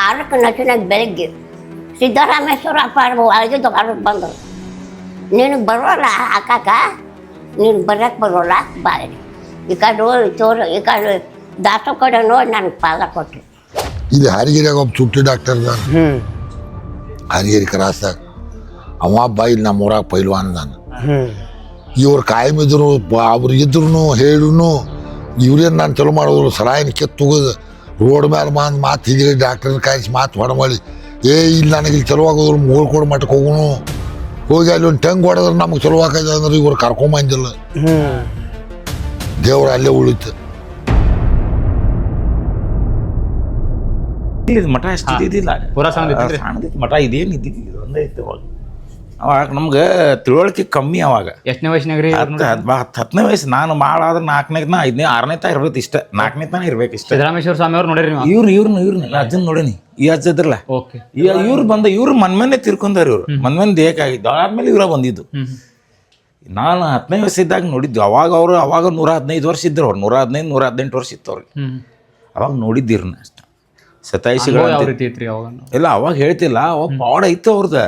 ಆರಕ್ಕೆ ನಚಿನಾಗ ಬೆಳಗ್ಗೆ ಸಿದ್ದರಾಮೇಶ್ವರ ಅಪ್ಪ ಒಳಗಿದ್ದು ಹೊರಗೆ ಬಂದರು ನಿನಗೆ ಬರೋಲ್ಲ ಅಕ್ಕಾಕ ನೀನು ಬರೋಕ್ಕೆ ಬರೋಲ್ಲ ಬಾಯಿ ಈ ಕಡೆ ತೋರು ಈ ಕಡೆ ದಾಸ ಕಡೆ ನೋಡಿ ನನಗೆ ಪಾದ ಕೊಟ್ಟರು ಇಲ್ಲಿ ಹಾರಿಗೆರೆಯಾಗ ಒಬ್ಬ ಚುಟ್ಟಿ ಡಾಕ್ಟರ್ ಹ್ಞೂ ಹ್ಮ್ ಹಾರಿಗೆರೆ ಕ್ರಾಸ್ದಾಗ ಅವ ಇಲ್ಲಿ ನಮ್ಮ ಊರಾಗ ಪೈಲ್ವಾನ್ ನಾನು ಹ್ಮ್ ಇವ್ರು ಕಾಯಮಿದ್ರು ಇದ್ರು ಬ- ಅವ್ರು ಇದ್ರು ಹೇಳುನು ಇವ್ರೇನು ನಾನು ಚಲೋ ಮಾಡೋರು ಸರಾಯಿನ ಕೆತ್ತುಗೋದು ರೋಡ್ ಮೇಲೆ ಬಂದು ಮಾತು ಹಿಂದಿಗೆ ಡಾಕ್ಟರ್ನ ಕಾಯಿಸಿ ಮಾತು ಹೊಡಮಳಿ ಏ ಇಲ್ಲಿ ನನಗೆ ಇಲ್ಲಿ ಚಲೋ ಆಗೋದ್ರು ಮೂಳ್ಕೋಡ್ ಮಟ್ಟಕ್ಕೆ ಹೋಗೋನು. ಹೋಗಿ ಅಲ್ಲಿ ಒಂದು ಟಂಗ್ ಹೊಡೆದ್ರೆ ನಮಗೆ ಚಲೋ ಆಕೈತೆ ಅಂದ್ರೆ ಇವ್ರು ಕರ್ಕೊಂಬಂದಿಲ್ಲ ಹ್ಮ್ ದೇವ್ರು ಅಲ್ಲೇ ಉಳಿತು. ಮಠ ಅಷ್ಟು ಇದ್ದಿದ್ದಿಲ್ಲ. ಪೂರಾ? ಸಣ್ಣದಿತ್ತು ಮಠ ಇದೇನು ಇದ್ದಿದ್ದಿಲ್ಲ. ಇದು ಒಂದೇ ಇತ್ತು ಅವಾಗ ಅವಾಗ ನಮ್ಗೆ ತಿಳುವಳಿಕೆ ಕಮ್ಮಿ ಅವಾಗ. ಎಷ್ಟನೇ ವಯಸ್ಸಿನಾಗ ರೀ ಹತ್ತು ಹತ್ತು ಹತ್ತು ಹತ್ತನೇ ವಯಸ್ಸು ನಾನು ಮಾಡಾದ್ರೆ ಆದ್ರೆ ನಾಲ್ಕನೇ ಐದನೇ ಆರನೇ ತಾ ಇರ್ಬೇಕು ಇಷ್ಟ. ನಾಲ್ಕನೇ ತಾನೇ ಇರ್ಬೇಕು ಇಷ್ಟ. ಸಿದ್ದರಾಮೇಶ್ವರ ಸ್ವಾಮಿ ಅವ್ರು ನೋಡಿರಿ ನೀವು? ಇವ್ರು ಇವ್ರನ್ನ ಇವ್ರನ್ನ ಅಜ್ಜನ್ ನೋಡೀನಿ. ಈ ಅಜ್ಜ ಇದ್ರಲ್ಲ. ಓಕೆ. ಇವ್ರು ಬಂದ ಇವ್ರು ಮನ್ಮನೆ ತಿರ್ಕೊಂಡಾರ ಇವ್ರು. ಮನ್ಮನೆ ದೇಹಕ್ಕಾಗಿದ್ದು ಆದ್ಮೇಲೆ ಇವ್ರ ಬಂದಿದ್ದು. ನಾನು ಹತ್ತನೇ ವಯಸ್ಸಿದ್ದಾಗ ನೋಡಿದ್ದು. ಅವಾಗ ಅವರು ಅವಾಗ ನೂರ ಹದಿನೈದು ವರ್ಷ ಇದ್ರು ಅವ್ರು. ನೂರ ಹದಿನೈದು ನೂರ ಹದಿನೆಂಟು ವರ್ಷ ಇತ್ತು ಅವ್ರಿಗೆ. ಅವಾಗ ನೋಡಿದ್ದಿರ್ನ ಅಷ್ಟ. ಸತಾಯಿಸಿಗಳು ಯಾವ ರೀತಿ ಐತ್ರಿ ಅವಾಗ? ಇಲ್ಲ ಅವಾಗ ಹೇಳ್ತಿಲ್ಲ ಅವಾಗ ಪಾಡ ಇತ್ತು ಅವ್ರದ.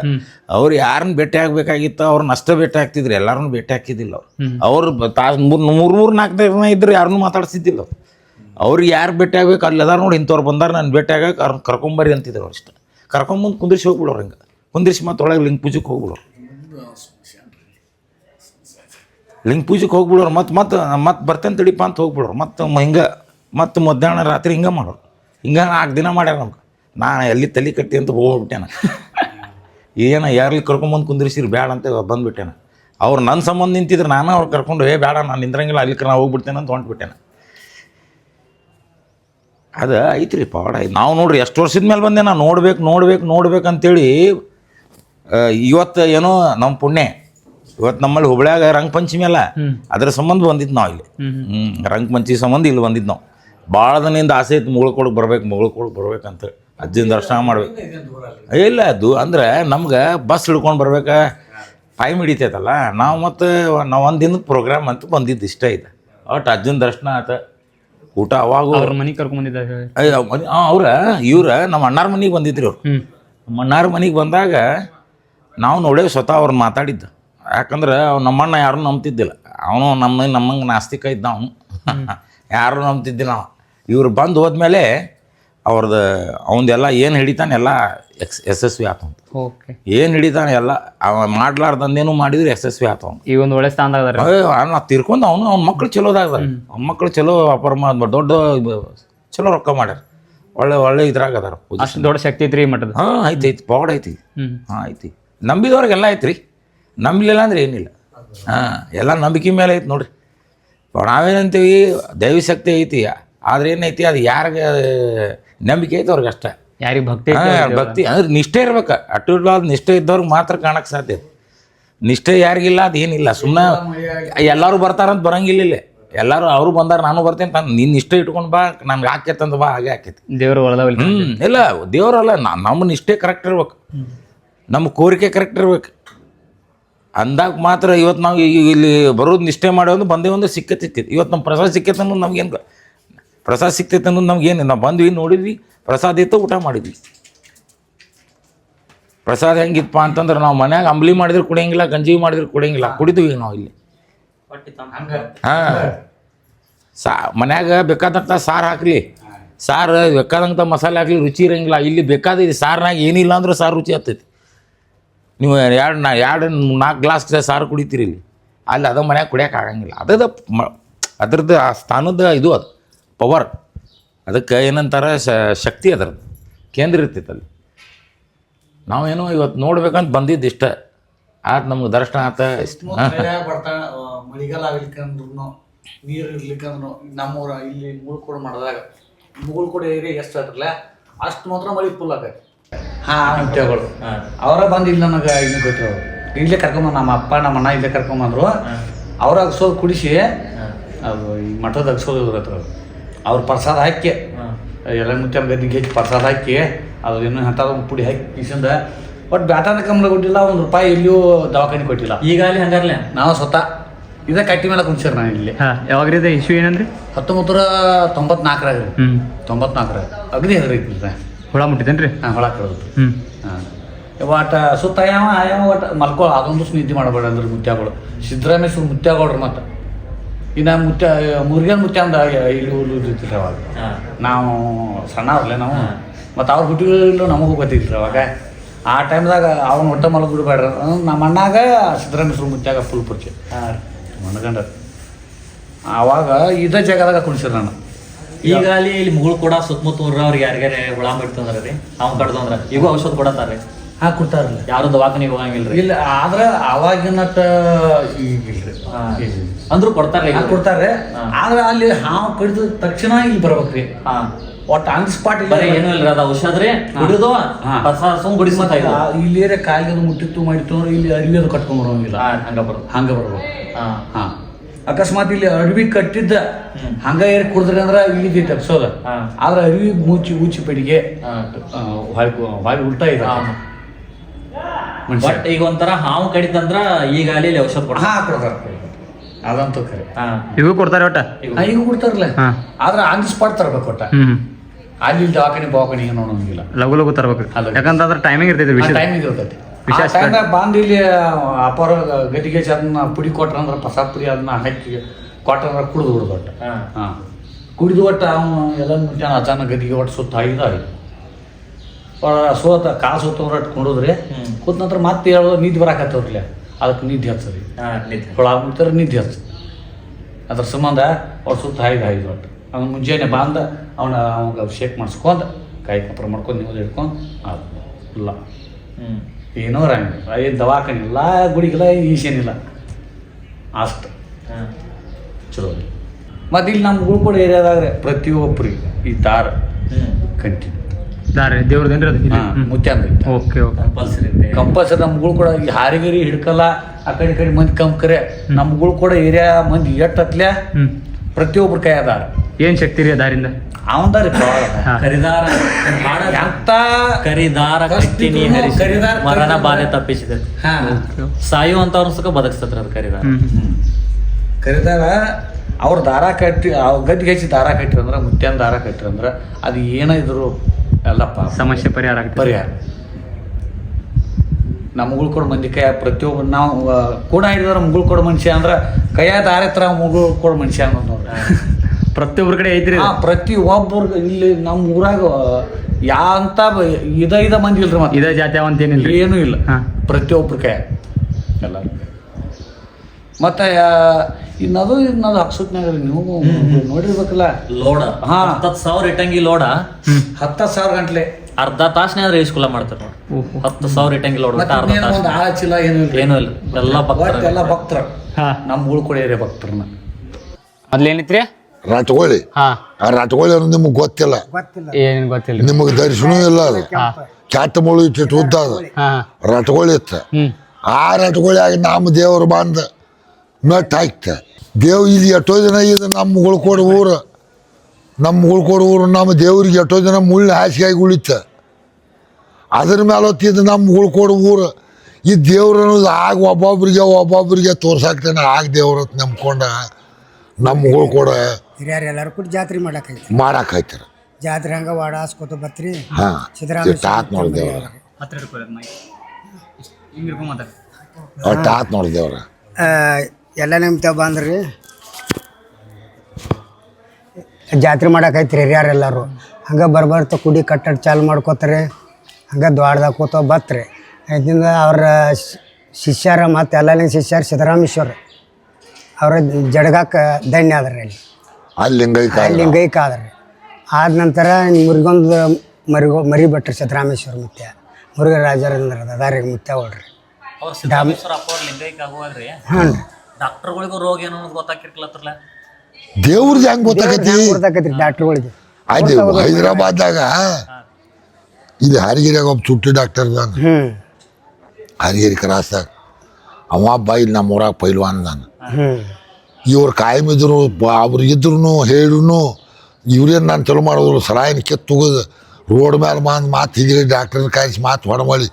ಅವ್ರು ಯಾರನ್ನ ಭೇಟಿ ಆಗ್ಬೇಕಾಗಿತ್ತು ಅವ್ರನ್ನ ಅಷ್ಟೇ ಭೇಟಿ ಆಗ್ತಿದ್ರು ಎಲ್ಲಾರನ್ನು ಭೇಟಿ ಹಾಕಿದಿಲ್ಲ ಅವ್ರು. ಅವ್ರು ತಾಸು ಮೂರು ಮೂರು ಮೂರ್ ನಾಲ್ಕು ಜನ ಇದ್ರು ಯಾರನ್ನೂ ಮಾತಾಡ್ಸಿದ್ದಿಲ್ಲ ಅವ್ರು. ಅವ್ರಿಗೆ ಯಾರು ಭೇಟಿ ಆಗ್ಬೇಕು ಅಲ್ಲಿ ಅದಾರ ನೋಡಿ ಇಂಥವ್ರು ಬಂದಾರ ನಾನು ಭೇಟಿ ಆಗಕ್ಕೆ ಅವ್ರನ್ನ ಕರ್ಕೊಂಬರ್ರಿ ಅಂತಿದ್ರು ಅವ್ರು ಇಷ್ಟ. ಕರ್ಕೊಂಬಂದು ಕುಂದಿರ್ಸಿ ಹೋಗ್ಬಿಡೋರು ಹಿಂಗೆ. ಕುಂದಿರ್ಸಿ ಮತ್ತೆ ಒಳಗೆ ಲಿಂಗ ಪೂಜೆಗೆ ಹೋಗ್ಬಿಡೋರು. ಲಿಂಗ ಪೂಜೆಗೆ ಹೋಗ್ಬಿಡೋರು ಮತ್ತೆ ಮತ್ತೆ ಮತ್ತೆ ಬರ್ತೇನೆ ತಡಿಪ ಅಂತ ಹೋಗ್ಬಿಡೋರು. ಮತ್ತೆ ಹಿಂಗೆ ಮತ್ತೆ ಮಧ್ಯಾಹ್ನ ರಾತ್ರಿ ಹಿಂಗೆ ಮಾಡೋರು. ಹಿಂಗೆ ನಾಲ್ಕು ದಿನ ಮಾಡ್ಯಾರ ನಮ್ಗೆ. ನಾನು ಎಲ್ಲಿ ತಲೆ ಕಟ್ಟಿ ಅಂತ ಹೋಗ್ಬಿಟ್ಟೆ ನಾನು ಏನ ಯಾರಲ್ಲಿ ಕರ್ಕೊಂಬಂದು ಕುಂದಿರಿಸಿರಿ ಬೇಡ ಅಂತ ಬಂದ್ಬಿಟ್ಟೆ ನಾನು ಅವ್ರು ನನ್ನ ಸಂಬಂಧ ನಿಂತಿದ್ರೆ ನಾನು ಅವ್ರು ಕರ್ಕೊಂಡು ಏ ಬೇಡ ನಾನು ನಿಂದ್ರಂಗಿಲ್ಲ ಅಲ್ಲಿ ನಾನು ಹೋಗ್ಬಿಡ್ತೇನೆ ಅಂತ ಹೊಂಟ್ಬಿಟ್ಟೆ ನಾನು ಅದು ಐತ್ರಿ ಪವಾಡ ಐತ್. ನಾವು ನೋಡ್ರಿ ಎಷ್ಟು ವರ್ಷದ ಮೇಲೆ ಬಂದೆ ನಾನು ನೋಡ್ಬೇಕು ನೋಡ್ಬೇಕು ನೋಡ್ಬೇಕು ಅಂತೇಳಿ ಇವತ್ತು ಏನೋ ನಮ್ಮ ಪುಣ್ಯ. ಇವತ್ತು ನಮ್ಮಲ್ಲಿ ಹುಬ್ಳ್ಯಾಗ ರಂಗಪಂಚಮಿ ಅಲ್ಲ. ಅದ್ರ ಸಂಬಂಧ ಬಂದಿದ್ದು ನಾವು ಇಲ್ಲಿ. ಹ್ಞೂ ರಂಗಪಂಚಮಿ ಸಂಬಂಧ ಇಲ್ಲಿ ಬಂದಿದ್ದು ನಾವು. ಭಾಳ ದಿನದಿಂದ ಆಸೆ ಇತ್ತು ಮುಗುಳ್ಕೊಳಕ್ಕೆ ಬರ್ಬೇಕು ಮುಗುಳ್ಕೊಳಕ್ಕೆ ಬರ್ಬೇಕಂತ ಅಜ್ಜಿನ ದರ್ಶನ ಮಾಡ್ಬೇಕು. ಇಲ್ಲ ಅದು ಅಂದ್ರೆ ನಮ್ಗೆ ಬಸ್ ಹಿಡ್ಕೊಂಡು ಬರ್ಬೇಕಾ? ಟೈಮ್ ಹಿಡಿತೈತಲ್ಲ? ನಾವು ಮತ್ತು ನಾವು ಒಂದು ದಿನದ ಪ್ರೋಗ್ರಾಮ್ ಅಂತ ಬಂದಿದ್ದು ಇಷ್ಟ ಇದೆ. ಒಟ್ಟು ಅಜ್ಜನ ದರ್ಶನ ಆತ. ಊಟ ಅವಾಗ ಅವ್ರ ಮನೆಗೆ ಕರ್ಕೊಂಡ್ಬಂದಿದ್ದಾರೆ ಅವ್ರ ಇವ್ರ ನಮ್ಮ ಅಣ್ಣಾರ ಮನೆಗೆ ಬಂದಿದ್ರಿ ಅವ್ರು ನಮ್ಮ ಅಣ್ಣಾರ ಮನೆಗೆ ಬಂದಾಗ ನಾವು ನೋಡೇವು ಸ್ವತಃ ಅವ್ರನ್ನ ಮಾತಾಡಿದ್ದು. ಯಾಕಂದ್ರೆ ಅವ್ನು ನಮ್ಮಣ್ಣ ಯಾರು ನಂಬ್ತಿದ್ದಿಲ್ಲ. ಅವನು ನಮ್ಮ ನಮ್ಮಂಗೆ ನಾಸ್ತಿಕ ಇದ್ದ ಅವನು. ಯಾರು ನಂಬ್ತಿದ್ದಿಲ್ಲ ಅವ. ಇವ್ರು ಬಂದು ಹೋದ್ಮೇಲೆ ಅವ್ರದ್ದು ಅವಂದೆಲ್ಲ ಏನು ಹಿಡಿತಾನೆ ಎಲ್ಲ ಎಕ್ಸ್ ಯಶಸ್ವಿ ಆತ ಓಕೆ. ಏನು ಹಿಡಿತಾನೆ ಎಲ್ಲ ಅವ ಮಾಡ್ಲಾರ್ದಂದೇನು ಮಾಡಿದ್ರೆ ಯಶಸ್ವಿ ಆತ ಈ ಒಂದು ಒಳ್ಳೆ ಸ್ಥಾನದಾಗ ಅದಾರ ನಾ ತಿರ್ಕೊಂಡು ಅವನು ಅವ್ನ ಮಕ್ಳು ಚಲೋದಾಗ ಅವ್ನ ಮಕ್ಳು ಚಲೋ ವ್ಯಾಪಾರ ಮಾಡಿ ದೊಡ್ಡ ಚಲೋ ರೊಕ್ಕ ಮಾಡ್ಯಾರ. ಒಳ್ಳೆ ಒಳ್ಳೆ ಇದ್ರಾಗ ಅದಾರ ಅಷ್ಟು ದೊಡ್ಡ ಶಕ್ತಿ ಐತ್ರಿ ಮಠದ. ಹಾಂ ಐತಿ ಐತಿ ಪವಾಡ ಐತಿ. ಹಾಂ ಐತಿ. ನಂಬಿದವ್ರಿಗೆಲ್ಲ ಐತ್ರಿ. ನಂಬಲಿಲ್ಲ ಅಂದ್ರೆ ಏನಿಲ್ಲ. ಹಾಂ ಎಲ್ಲ ನಂಬಿಕೆ ಮೇಲೆ ಐತಿ ನೋಡ್ರಿ. ನಾವೇನಂತೀವಿ ದೈವಿ ಶಕ್ತಿ ಐತಿ. ಆದ್ರೆ ಏನೈತಿ ಅದು ಯಾರಿಗೆ ನಂಬಿಕೆ ಐತೆ ಅವ್ರಿಗೆ ಅಷ್ಟೇ. ಯಾರಿಗೆ ಭಕ್ತಿ ಭಕ್ತಿ ಅಂದ್ರೆ ನಿಷ್ಠೆ ಇರ್ಬೇಕು. ಅಟುಲಾದ ನಿಷ್ಠೆ ಇದ್ದವ್ರಿಗೆ ಮಾತ್ರ ಕಾಣಕ್ಕೆ ಸಾಧ್ಯ ನಿಷ್ಠೆ ಯಾರಿಗಿಲ್ಲ ಅದೇನಿಲ್ಲ ಸುಮ್ಮನೆ ಎಲ್ಲರೂ ಬರ್ತಾರಂತ ಬರಂಗಿಲ್ಲ ಎಲ್ಲರೂ ಅವರು ಬಂದಾರ ನಾನು ಬರ್ತೇನೆ ತಾನು ನಿನ್ನ ನಿಷ್ಠೆ ಇಟ್ಕೊಂಡು ಬಾ ನನ್ಗೆ ಹಾಕೈತಂತ ಬಾ ಹಾಗೆ ಆಕೈತಿ ದೇವ್ರ ಒಳದವಲ್ ಹ್ಞೂ ಇಲ್ಲ ದೇವರಲ್ಲ ನಮ್ಮ ನಿಷ್ಠೆ ಕರೆಕ್ಟ್ ಇರ್ಬೇಕು. ನಮ್ಮ ಕೋರಿಕೆ ಕರೆಕ್ಟ್ ಇರ್ಬೇಕು. ಅಂದಾಗ ಮಾತ್ರ ಇವತ್ತು ನಾವು ಇಲ್ಲಿ ಬರೋದು ನಿಷ್ಠೆ ಮಾಡೋದು ಬಂದೇ ಒಂದು ಸಿಕ್ಕತ್ ಸಿಕ್ಕೈತಿ ಇವತ್ತು ನಮ್ಮ ಪ್ರಸಾದ ಸಿಕ್ಕೈತೆ ಅನ್ನೋದು ನಮ್ಗೇನು ಪ್ರಸಾದ ಸಿಕ್ತೈತೆ ಅನ್ನೋದು ಏನು ನಾವು ಬಂದ್ವಿ ನೋಡಿದ್ವಿ ಪ್ರಸಾದ ಇತ್ತು ಊಟ ಮಾಡಿದ್ವಿ. ಪ್ರಸಾದ ಹೆಂಗಿತ್ತಪ್ಪ ಅಂತಂದ್ರೆ ನಾವು ಮನ್ಯಾಗ ಅಂಬ್ಲಿ ಮಾಡಿದ್ರೆ ಕುಡಿಯಂಗಿಲ್ಲ ಗಂಜಿ ಮಾಡಿದ್ರೆ ಕುಡಿಯಂಗಿಲ್ಲ ಕುಡಿದ್ವಿ ನಾವು ಇಲ್ಲಿ. ಹಾಂ. ಸಾ ಮನ್ಯಾಗ ಬೇಕಾದಂಥ ಸಾರು ಹಾಕ್ಲಿ. ಸಾರು ಬೇಕಾದಂಥ ಮಸಾಲೆ ಹಾಕ್ಲಿ ರುಚಿ ಇರಂಗಿಲ್ಲ. ಇಲ್ಲಿ ಬೇಕಾದ ಇದು ಸಾರ್ನಾಗ ಏನಿಲ್ಲ ಅಂದ್ರೆ ಸಾರು ರುಚಿ ಆಗ್ತೈತಿ. ನೀವು ಎರಡು ನಾ ಎರಡು ನಾಲ್ಕು ಗ್ಲಾಸ್ ಸಾರು ಕುಡಿತೀರಿ ಇಲ್ಲಿ. ಅಲ್ಲಿ ಅದ ಮನ್ಯಾಗ ಕುಡಿಯೋಕೆ ಆಗಂಗಿಲ್ಲ. ಅದದ ಮ ಅದ್ರದ್ದು ಆ ಸ್ಥಾನದ ಇದು ಅದು. ಪವರ್. ಅದಕ್ಕೆ ಏನಂತಾರೆ ಶ- ಶಕ್ತಿ ಅದರದ್ದು. ಕೇಂದ್ರ ಇರ್ತೈತೆ ಅಲ್ಲಿ ನಾವೇನೋ ಇವತ್ತು ನೋಡ್ಬೇಕಂತ ಬಂದಿದ್ದು ಇಷ್ಟ. ಆತ ನಮ್ಗೆ ದರ್ಶನ ಆತ. ಮಳಿಗಾಲ ಆಗ್ಲಿಕ್ಕಂದ್ರು ನೀರು ಇರ್ಲಿಕ್ಕಂದ್ರು ನಮ್ಮೂರ ಇಲ್ಲಿ ಮುಗುಳ್ಕೋಡು ಮಾಡಿದಾಗ ಮುಗುಳ್ಕೋಡು ಏರಿಯಾ ಎಷ್ಟು ಅದ್ರಲ್ಲ ಅಷ್ಟು ಮಾತ್ರ ಮಳಿ ಫುಲ್ ಆಗೈತೆ. ಹಾಂ ಉದ್ಯೋಗಗಳು ಅವರ ಬಂದು ಇಲ್ಲಿ ನನಗೆ ಇನ್ನು ಗೊತ್ತಿರೋ ಇಲ್ಲೇ ಕರ್ಕೊಂಬಂದು ನಮ್ಮ ಅಪ್ಪ ನಮ್ಮ ಅಣ್ಣ ಇಲ್ಲೇ ಕರ್ಕೊಂಬಂದ್ರು ಅವ್ರ ಅಗ್ಸೋದು ಕುಡಿಸಿ ಅದು ಈ ಮಠದ ಅಗ್ಸೋದು ಹತ್ರ. ಅವ್ರ ಪ್ರಸಾದ ಹಾಕಿ. ಎಲ್ಲ ಮುತ್ಯ ಗದ್ದಿಗೆ ಹೆಚ್ಚು ಪ್ರಸಾದ ಹಾಕಿ ಅದು ಇನ್ನೂ ಹಂತದ ಪುಡಿ ಹಾಕಿ ಕಿಸಿಂದ ಒಟ್ಟು ಬ್ಯಾಟಾದ ಕಂಬಳ ಕೊಟ್ಟಿಲ್ಲ ಒಂದು ರೂಪಾಯಿ ಎಲ್ಲಿಯೂ ದವಾಖಾನೆ ಕೊಟ್ಟಿಲ್ಲ. ಈಗ ಅಲ್ಲಿ ಹಂಗಾರ್ಲೆ? ನಾವು ಸ್ವತಃ ಇದೇ ಕಟ್ಟಿ ಮೇಲೆ ಕುಂಚರ್ ನಾನು ಇಲ್ಲಿ. ಯಾವಾಗ ರೀ ಇದು ಇಶ್ಯೂ ಏನಂದ್ರಿ? ಹತ್ತೊಂಬತ್ತು ನೂರ ತೊಂಬತ್ನಾಲ್ಕರಾಗ ರೀ. ತೊಂಬತ್ನಾಲ್ಕರಾಗ. ಅಗ್ದಿ ಹೆದರೈತಿ ಹುಳ ಮುಟ್ಟಿದ್ದೇನ್ರಿ ಹಾಂ ಹುಳ ಕಡ್ದು. ಹ್ಮ್. ಹಾಂ. ಒಟ್ಟ ಸುತ್ತ ಯಾವ ಯಾವ ಒಟ್ಟು ಮಲ್ಕೊಳ ಅದೊಂದು ನಿದ್ದೆ ಮಾಡಬೇಡ ಅಂದ್ರೆ ಮುತ್ಯಾಗಳು. ಸಿದ್ದರಾಮೇಶ್ವರ ಮುತ್ಯಾಗೋಳ್ರಿ ಮತ್ತು ಇನ್ನು ಮುತ್ಯ ಮುರುಗನ್ ಮುತ್ಯ ಅಂದ ಇಲ್ಲಿ ಇರ್ತಿರಿ ಅವಾಗ. ನಾವು ಸಣ್ಣವ್ರಲ್ಲೇ ನಾವು ಮತ್ತು ಅವ್ರ ಹುಟ್ಟಿಗಳು ನಮಗೂ ಗೊತ್ತಿದ್ರು ಅವಾಗ. ಆ ಟೈಮ್ದಾಗ ಅವ್ನು ಹೊಟ್ಟೆ ಮಲಗ ಬಿಡಬೇಡ್ರಿ ನಮ್ಮ ಅಣ್ಣಾಗ ಸಿದ್ದರಾಮೇಶ್ವರ ಮುತ್ಯಾಗ ಫುಲ್ ಪರಿಚಯ ಮಣ್ಣಗಂಡ ಆವಾಗ ಇದೇ ಜಾಗದಾಗ ಕುಣಿಸಿರ ನಾನು ಈಗ ಅಲ್ಲಿ ಇಲ್ಲಿ ಮುಗುಳು ಕೂಡ ಸುತ್ತಮುತ್ತ ಊರವ್ರಿಗೆ ಯಾರಿಗಾರ ಹುಳ ಬಿಡ್ತಂದ್ರ ರೀ ಅವ್ನು ಕಡ್ದು ಅಂದ್ರೆ ಈಗೂ ಔಷಧ ಕೊಡತ್ತಾರೆ ಹಾಂ ಕೊಡ್ತಾರಲ್ಲ ಯಾರು ದವಾಖಾನಿಗೆ ಹೋಗಂಗಿಲ್ಲ ಇಲ್ಲ ಆದ್ರೆ ಅವಾಗಿನ ಈಗಿಲ್ಲ ಹಾ. ಅಂದ್ರೂ ಕೊಡ್ತಾರೆ ಕೊಡ್ತಾರೆ. ಆದ್ರೆ ಅಲ್ಲಿ ಹಾವು ಕಡಿದ ತಕ್ಷಣ ಇಲ್ಲಿ ಬರ್ಬೇಕ್ರಿ. ಹಾ. ಒಟ್ಟು ಆನ್ ಸ್ಪಾಟ್ ಇಲ್ಲ. ಏನು ಇಲ್ಲ ಅದ ಔಷಧ ರೀ ಕುಡಿದು. ಸುಮ್ ಇದು ಇಲ್ಲಿ ಕಾಲಿಗೆ ಮುಟ್ಟಿತ್ತು ಮಾಡಿತ್ತು ಅಂದ್ರೆ ಇಲ್ಲಿ ಅರಿವಿ ಅದು ಕಟ್ಕೊಂಡ್ ಬರೋಂಗಿಲ್ಲ. ಹಂಗ ಬರೋದು ಹಂಗ ಬರ್ಬೇಕು. ಹಾ. ಅಕಸ್ಮಾತ್ ಇಲ್ಲಿ ಅರಿವಿ ಕಟ್ಟಿದ್ದ. ಹಂಗ ಏರಿ ಕುಡಿದ್ರೆ ಅಂದ್ರೆ ಇಲ್ಲಿ ತಪ್ಸೋದ. ಆದ್ರೆ ಅರಿವಿ ಮುಚ್ಚಿ ಊಚಿ ಪೆಡಿಗೆ ಹೊಳ್ ಉಲ್ಟಾ ಇದೆ. ಬಟ್ ಈಗ ಒಂಥರ ಹಾವು ಕಡಿತಂದ್ರ ಈಗ ಅಲ್ಲಿ ಔಷಧ ಕೊಡ ಹಾ ಕೊಡ್ತಾರೆ. ಅದಂತೂ ಕರೆ. ಹಾ. ಇವು ಕೊಡ್ತಾರೆ ಒಟ್ಟ? ಈಗ ಕೊಡ್ತಾರಲ್ಲ. ಆದ್ರೆ ಆನ್ ಸ್ಪಾಟ್ ತರ್ಬೇಕು ಒಟ್ಟ. ಅಲ್ಲಿ ದವಾಖಾನೆ ಬಾವಾಖಾನೆ ಏನು ಅನ್ನೋಂಗಿಲ್ಲ. ಲಘು ಲಘು ತರ್ಬೇಕು. ಯಾಕಂತಂದ್ರೆ ಟೈಮಿಂಗ್ ಇರ್ತೈತಿ ವಿಷಯ ಟೈಮಿಂಗ್ ಇರ್ತೈತಿ. ವಿಶೇಷ ಟೈಮ್ದಾಗ ಬಂದು ಇಲ್ಲಿ ಅಪಾರ ಗದಿಗೆ ಅದನ್ನ ಪುಡಿ ಕೊಟ್ರ ಅಂದ್ರೆ ಪಸ ಪುಡಿ ಅದನ್ನ ಹಾಕಿ ಕೊಟ್ರ ಕುಡಿದು ಬಿಡ್ದು ಒಟ್ಟ. ಹಾ. ಹಾಂ. ಕುಡಿದು ಒಟ್ಟು ಅವನು ಎಲ್ಲ ಮುಂಚೆ ಅಚಾನಕ್ ಗದಿಗೆ ಒಟ್ಟು ಸುತ್ತ ಐದು ಆಯ್ತು. ಸೋತ ಕಾಸು ಕೂತ್ ಹ್ಮ್. ಕೂತ ನಂತರ ಮತ್ತೆ ಹೇಳೋದು ನಿದ್ದೆ ಬರಾಕತ್ತವ್ರಲ್ಲ ಅದಕ್ಕೆ ನಿದ್ದೆ ಹಚ್ಚರಿ ಹೊಳ ಆಗ್ಬಿಡ್ತಾರೆ ನಿದ್ದೆ ಹಚ್ಚ. ಅದ್ರ ಸಂಬಂಧ ಅವ್ರ ಸುತ್ತ ಹಾಯ್ದು ಹಾಯ್ದು ಒಟ್ಟು ಅವ್ನು ಮುಂಜಾನೆ ಬಂದ ಅವನ ಅವಾಗ ಶೇಕ್ ಮಾಡಿಸ್ಕೊಂಡು ಕಾಯಿ ಕಪ್ರ ಮಾಡ್ಕೊಂಡು ನೀವು ಹಿಡ್ಕೊಂಡು ಅದು ಇಲ್ಲ. ಏನೋ ರಂಗಿಲ್ಲ ಏನು ದವಾಖಾನೆ ಇಲ್ಲ ಗುಡಿಗಿಲ್ಲ ಈಶೇನಿಲ್ಲ ಅಷ್ಟು. ಹಾ. ಚಲೋ ಮತ್ತು ಇಲ್ಲಿ ನಮ್ಮ ಗುಳ್ಕೋಡ್ ಏರಿಯಾದಾಗ ಪ್ರತಿಯೊಬ್ಬರಿಗೆ ಈ ದಾರ ಕಂಟಿನ್ಯೂ. ದಾರಿ ದೇವ್ರದೇನ್ರಿ ಅದು ಇಲ್ಲಿ? ಹಾಂ ಹ್ಮ್. Okay okay. ಕಂಪಲ್ಸರಿ ನಮ್ಗಳು ಕಂಪಲ್ಸರಿ ನಮ್ಮ ಕೂಡ ಈ ಹಾರಿಗರಿ ಹಿಡ್ಕಲ್ಲ ಆ ಕಡೆ ಈ ಕಡೆ ಮಂದಿ ಕಂಕರೆ ನಮ್ಗಳು ಕೂಡ ಏರಿಯಾ ಮಂದಿ ಎಟ್ಟತ್ಲೆ ಹ್ಮ್. ಪ್ರತಿಯೊಬ್ಬರ ಕೈ ಅದಾರ ಏನ್ ಶಕ್ತಿ ರೀ ದಾರಿಂದ? ಅವಂದಾರಿ. ಕರಿದಾರ ಎಂತ ಕರಿದಾರ ಕಟ್ಟಿನಿ ಹರಿಸಿ. ಕರಿದಾರ ಮರಣ. ಬಾಧೆ ತಪ್ಪಿಸಿದೆ. ಹಾ. ಅನ್ಸಕ ಬದುಕ್ಸತ್ರ ಅದು ಕರಿದಾರ. ಕರಿದಾರ ಅವ್ರ ದಾರ ಕಟ್ಟಿ ಅವ್ರ ಗದ್ದಿಗೆ ಹಚ್ಚಿ ದಾರ ಕಟ್ಟಿರಂದ್ರ ಮುತ್ಯಾನ್ ಮುತ್ಯಾನ ದಾರ ಕಟ್ಟಿರಂದ್ರ ಅದು ಏನ ಇದ್ರು ಎಲ್ಲಪ್ಪ ಸಮಸ್ಯೆ ಪರಿಹಾರ ಆಗ್ತದೆ. ಪರಿಹಾರ. ನಮ್ಮ ಮುಗುಳ್ಕೊಡ ಮಂದಿ ಕೈ ಪ್ರತಿಯೊಬ್ಬ ನಾವು ಕೂಡ ಹಿಡಿದ್ರೆ ಮುಗುಳ್ಕೊಡ ಮನುಷ್ಯ ಅಂದ್ರೆ ಕೈಯ ದಾರಿ ಹತ್ರ ಮುಗುಳ್ಕೊಡ ಮನುಷ್ಯ ಅನ್ನೋದು ನೋಡ್ರಿ. ಪ್ರತಿಯೊಬ್ಬರ ಕಡೆ ಐತ್ರಿ ಆ ಪ್ರತಿ ಒಬ್ಬರು ಇಲ್ಲಿ ನಮ್ಮ ಊರಾಗ ಯಾಂತ ಇದ ಇದ ಮಂದಿ ಇಲ್ರಿ ಮತ್ತೆ. ಇದೇ ಜಾತಿ ಅವಂತ ಏನಿಲ್ಲ ಏನೂ ಇಲ್ಲ. ಪ್ರತಿಯೊಬ್ಬರ ಕೈ ಎಲ್ಲರೂ. ಮತ್ತೆ ಇನ್ನದು ಇನ್ನದು ಹಾಕ್ಸೋತ್ನಾಗ ನೀವು ನೋಡಿರ್ಬೇಕಲ್ಲ? ಲೋಡ. ಹಾ. ಹತ್ತತ್ತು ಸಾವಿರ ಇಟ್ಟಂಗಿ ಲೋಡ. ಹತ್ತು ಸಾವಿರ ಗಂಟ್ಲೆ. ಅರ್ಧ ತಾಸನೇ ಆದ್ರೆ ಇಸ್ಕೂಲ ಮಾಡ್ತಾರೆ ನೋಡಿ. ಹತ್ತು ಸಾವಿರ ಇಟ್ಟಂಗಿ ಲೋಡ ಅರ್ಧ ತಾಸು ಆಳ ಚೀಲ ಏನು ಇಲ್ಲ. ಏನೂ ಇಲ್ಲ. ಎಲ್ಲ ಭಕ್ತರು. ಎಲ್ಲ ಭಕ್ತರ. ನಮ್ಮ ಉಳ್ಕೊಳ ಏರಿಯಾ ಭಕ್ತರನ್ನ. ಮೊದ್ಲೇನಿತ್ರಿ? ರಾಟಗೋಳಿ ಹಾ. ಆ ರಾಟಗೋಳಿ ಅನ್ನೋದು ನಿಮಗೆ ಗೊತ್ತಿಲ್ಲ. ಏನ್ ಗೊತ್ತಿಲ್ಲ. ನಿಮಗೆ ದರ್ಶನ ಇಲ್ಲ ಅದು. ಕೆಟ್ಟ ಮುಳು ಇಟ್ಟಿಟ್ಟು ಉದ್ದ ಅದು. ರಾಟಗೋಳಿ ಇತ್ತು. ಆ ಆ ಆಗಿ ನಮ್ಮ ದೇವರು ಬಂದ. ಮೆಟ್ ಹಾಕ್ತ ದೇವ್ ಇಲ್ಲಿ ಎಷ್ಟೋ ಜನ ಇದು ನಮ್ಮ ಉಳ್ಕೊಡ ಊರು. ನಮ್ಮ ಉಳ್ಕೊಡ ಊರು ನಮ್ಮ ದೇವ್ರಿಗೆ ಎಷ್ಟೋ ಜನ ಮುಳ್ಳು ಹಾಸಿಗೆಯಾಗಿ ಉಳಿತ. ಅದ್ರ ಮೇಲೆ ಹೊತ್ತಿದ್ದು ನಮ್ಮ ಉಳ್ಕೊಡ ಊರು. ಈ ದೇವ್ರು ಅನ್ನೋದು ಆಗ ಒಬ್ಬೊಬ್ರಿಗೆ ಒಬ್ಬೊಬ್ರಿಗೆ ತೋರ್ಸಾಕ್ತೇನೆ ಆಗ ದೇವ್ರ ಹೊತ್ತು ನಂಬ್ಕೊಂಡ ನಮ್ಮ ಉಳ್ಕೊಡ ಹಿರಿಯರು ಎಲ್ಲರೂ ಕೂಡ ಜಾತ್ರೆ ಮಾಡಾಕ ಮಾಡಾಕ್ ಹಾಕ್ತಾರ ಜಾತ್ರೆ ಹಂಗ ವಾಡ ಬರ್ತೀರಿ. ಬತ್ರಿ ಹಾಂ ಟಾಕ್ ನೋಡಿದೇವ್ರ ಆತ್ ನೋಡಿ ದೇವ್ರ. ಹತ್ರ ಹಿಡ್ಕೊಳ್ಳೋದು ಮೈ. ಹಿಂಗ್ ಹಿಡ್ಕೊಂಡ್ ಮಾತಾಡಿ ಒಟ್ಟು ಆತ್ ನೋಡಿ ದೇವ್ರ. ಎಲ್ಲ ನಿಮ್ತ ಬಂದ್ರಿ. ಜಾತ್ರೆ ಮಾಡಕೈತ್ರಿ ಹಿರಿಯರು ಎಲ್ಲರೂ. ಹಂಗೆ ಬರ್ಬರ್ತ ಕುಡಿ ಕಟ್ಟಡ ಚಾಲು ಮಾಡ್ಕೋತಾರೆ. ಹಂಗೆ ದ್ವಾಡ್ದಾಗ ಕೂತ ಬತ್ರಿ. ಇದರಿಂದ ಅವ್ರ ಶ್- ಶಿಷ್ಯರ ಮತ್ತು ಎಲ್ಲ ಶಿಷ್ಯರು ಸಿದ್ದರಾಮೇಶ್ವರ ಅವರ ಜಡ್ಗಾಕ ಧನ್ಯ ಆದ್ರಿ ಅಲ್ಲಿ. ಅಲ್ಲಿ ಲಿಂಗೈಕ ಆದ್ರಿ. ಆದ ನಂತರ ಮುರಿಗೊಂದು ಮರಿಗೋ ಮರಿ ಬಿಟ್ರಿ ಸಿದ್ದರಾಮೇಶ್ವರ ಮುತ್ಯ. ಮುರುಘರಾಜರೇಂದ್ರ ಅದಾರಿ ಮುತ್ಯ ಹೊಡ್ರಿ. ಹ್ಞೂ ಸಿದ್ದರಾಮೇಶ್ವರ ಡಾಕ್ಟರ್ಗಳಿಗೂ ರೋಗ ಏನು ಅನ್ನೋದು ಗೊತ್ತಾಕಿರ್ಲತ್ರಲ್ಲ ದೇವ್ರದ್ದು ಹೆಂಗ್ ಗೊತ್ತಾಗತಿ ಗೊತ್ತಾಕತ್ರಿ ಡಾಕ್ಟ್ರುಗಳಿಗೆ? ಆಯ್ತು ಹೈದರಾಬಾದ್ದಾಗ ಇದು ಹರಿಗಿರಿಯಾಗ ಒಬ್ಬ ಚುಟ್ಟಿ ಡಾಕ್ಟರ್ ನಾನು ಹ್ಮ್. ಹರಿಗಿರಿ ಕ್ರಾಸ್ದಾಗ ಅವ ಇಲ್ಲಿ ನಮ್ಮ ಊರಾಗ ಪೈಲ್ವಾನ್ ನಾನು ಹ್ಞೂ ಇವ್ರು ಅವ್ರು ಇದ್ರು ಹೇಳುನು ಇವ್ರೇನು ನಾನು ಚಲೋ ಮಾಡೋದ್ರು ಸರಾಯಿನ ಕೆತ್ತುಗದು ರೋಡ್ ಮೇಲೆ ಬಂದು ಮಾತು ಹಿಡಿದು ಡಾಕ್ಟರ್ನ ಕಾಯಿಸಿ ಮಾತು ಹೊಡಮಳಿ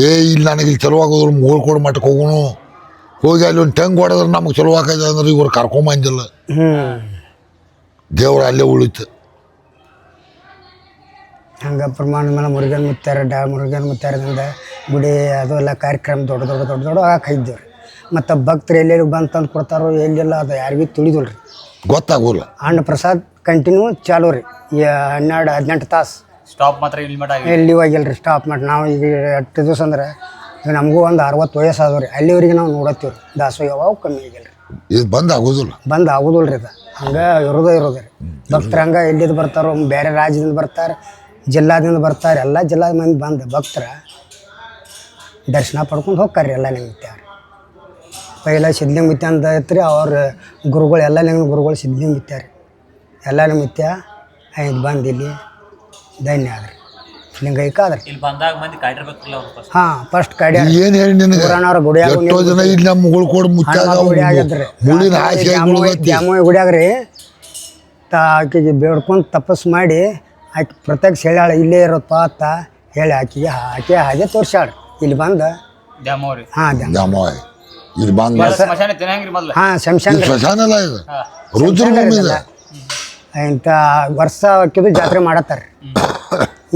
ಏ ಇಲ್ಲಿ ನನಗೆ ಇಲ್ಲಿ ಚಲೋ ಆಗೋದ್ರು ಮೂಳ್ಕೊಡು ಮಟ್ಟಕ್ಕೆ ಹೋಗೋನು. ಹೋಗಿ ಅಲ್ಲಿ ಒಂದು ಟೆಂಗ್ ಹೊಡೆದ್ರೆ ನಮಗೆ ಚಲೋ ಆಕೈತೆ ಅಂದ್ರೆ ಇವ್ರು ಕರ್ಕೊಂಬಂದಿಲ್ಲ ಹ್ಞೂ ದೇವ್ರು ಅಲ್ಲೇ ಉಳಿತು. ಹಂಗೆ ಪ್ರಮಾಣ ಮೇಲೆ ಮುರುಗನ್ ಮುತ್ತಾರ ಡಾ ಮುರುಗನ್ ಮುತ್ತಾರದಿಂದ ಗುಡಿ ಅದು ಎಲ್ಲ ಕಾರ್ಯಕ್ರಮ ದೊಡ್ಡ ದೊಡ್ಡ ದೊಡ್ಡ ದೊಡ್ಡ ಹಾಕಿದ್ದೇವೆ ರೀ ಮತ್ತು ಭಕ್ತರು ಎಲ್ಲೆಲ್ಲಿ ಬಂದು ತಂದು ಕೊಡ್ತಾರೋ ಎಲ್ಲೆಲ್ಲ ಅದು ಯಾರಿಗೂ ತುಳಿದಿಲ್ಲ ರೀ ಗೊತ್ತಾಗೋಲ್ಲ. ಅನ್ನ ಪ್ರಸಾದ್ ಕಂಟಿನ್ಯೂ ಚಾಲು ರೀ. ಈ ಹನ್ನೆರಡು ಹದಿನೆಂಟು ತಾಸು. ಸ್ಟಾಪ್ ಮಾತ್ರ ಇಲ್ಲಿ ಮಟ್ಟ ಎಲ್ಲಿ ಹೋಗಿಲ್ಲ ರೀ ಸ್ಟಾಪ್ ಮಾಡಿ ನಾವು ಈಗ ಎಷ್ಟು ದಿವಸ ಅಂದ್ರೆ ನಮಗೂ ಒಂದು ಅರವತ್ತು ವಯಸ್ಸು ಆದವು ರೀ. ಅಲ್ಲಿವರೆಗೆ ನಾವು ನೋಡತ್ತೀವಿ ರೀ ದಾಸು ಯಾವಾಗ ಕಮ್ಮಿ ಆಗಿಲ್ಲ ರೀ ಇದು ಬಂದ್ ಆಗೋದಿಲ್ಲ. ಬಂದು ಆಗೋದಿಲ್ಲ ರೀ ಇದು. ಹಂಗೆ ಇರೋದೇ ಇರೋದು ರೀ. ಭಕ್ತರು ಹಂಗೆ ಎಲ್ಲಿದ್ದು ಬರ್ತಾರೋ ಬೇರೆ ರಾಜ್ಯದಿಂದ ಬರ್ತಾರೆ ಜಿಲ್ಲಾದಿಂದ ಬರ್ತಾರೆ ಎಲ್ಲ ಜಿಲ್ಲಾದ ಮಂದಿ ಬಂದು ಭಕ್ತರ ದರ್ಶನ ಪಡ್ಕೊಂಡು ಹೋಗ್ತಾರೆ ಎಲ್ಲ ನಿಮಿತ್ತ ಪೈಲ ಸಿದ್ಧಲಿಂಗ ಅಂತ ಐತ್ರಿ ಅವ್ರ ಗುರುಗಳು ಎಲ್ಲ ಲಿಂಗ ಗುರುಗಳು ಸಿದ್ಧಲಿಂಗ ರೀ. ಎಲ್ಲ ನಿಮಿತ್ಯ ಐದು ಬಂದು ಇಲ್ಲಿ. ಧನ್ಯ ಆದ್ರಿ ಲಿಂಗೈಕ ಆದ್ರಿ ಇಲ್ಲಿ ಬಂದಾಗ ಮಂದಿ ಕಾಯ್ದಿರ್ಬೇಕಲ್ಲ ಅವ್ರು ಫಸ್ಟ್ ಹಾಂ ಫಸ್ಟ್ ಕಡೆ ಏನ್ ಹೇಳಿ ನಿನಗೆ? ಪುರಾಣವ್ರ ಗುಡಿಯಾಗ ಎಷ್ಟೋ ಜನ ಇಲ್ಲಿ ನಮ್ಮ ಮುಗುಳು ಕೊಡು ಮುಚ್ಚಾಗ ಹನುಮಂತ ಗುಡಿ ಆಗಿದ್ರಿ. ಮುಳಿನ ಹಾಸಿಗೆ ಮುಳುಗತ್ತಿ ದ್ಯಾಮೋಯಿ ಗುಡಿಯಾಗ ರೀ ತಾ ಆಕೆಗೆ ಬೇಡ್ಕೊಂಡು ತಪಸ್ಸು ಮಾಡಿ ಆಕೆ ಪ್ರತ್ಯಕ್ಷ ಹೇಳ್ಯಾಳ ಇಲ್ಲೇ ಇರೋ ಅತ್ತ ಹೇಳಿ ಆಕೆಗೆ ಆಕೆ ಹಾಗೆ ತೋರ್ಸ್ಯಾಳ. ಇಲ್ಲಿ ಬಂದು. ದ್ಯಾಮವ್ರಿ ಹಾಂ ದ್ಯಾಮ ಇಲ್ಲಿ ಬಂದ. ಸ್ಮಶಾನ ತಿನ್ನಂಗ್ರಿ ಮೊದ್ಲು. ಹಾಂ ಇದು ಅಲ್ಲ ಇದು. ರುದ್ರಭೂಮಿ ಇದೆ. ಇಂಥ ವರ್ಷ ಹಾಕಿದ್ದು ಜಾತ್ರೆ ಮಾಡತ್ತಾರೆ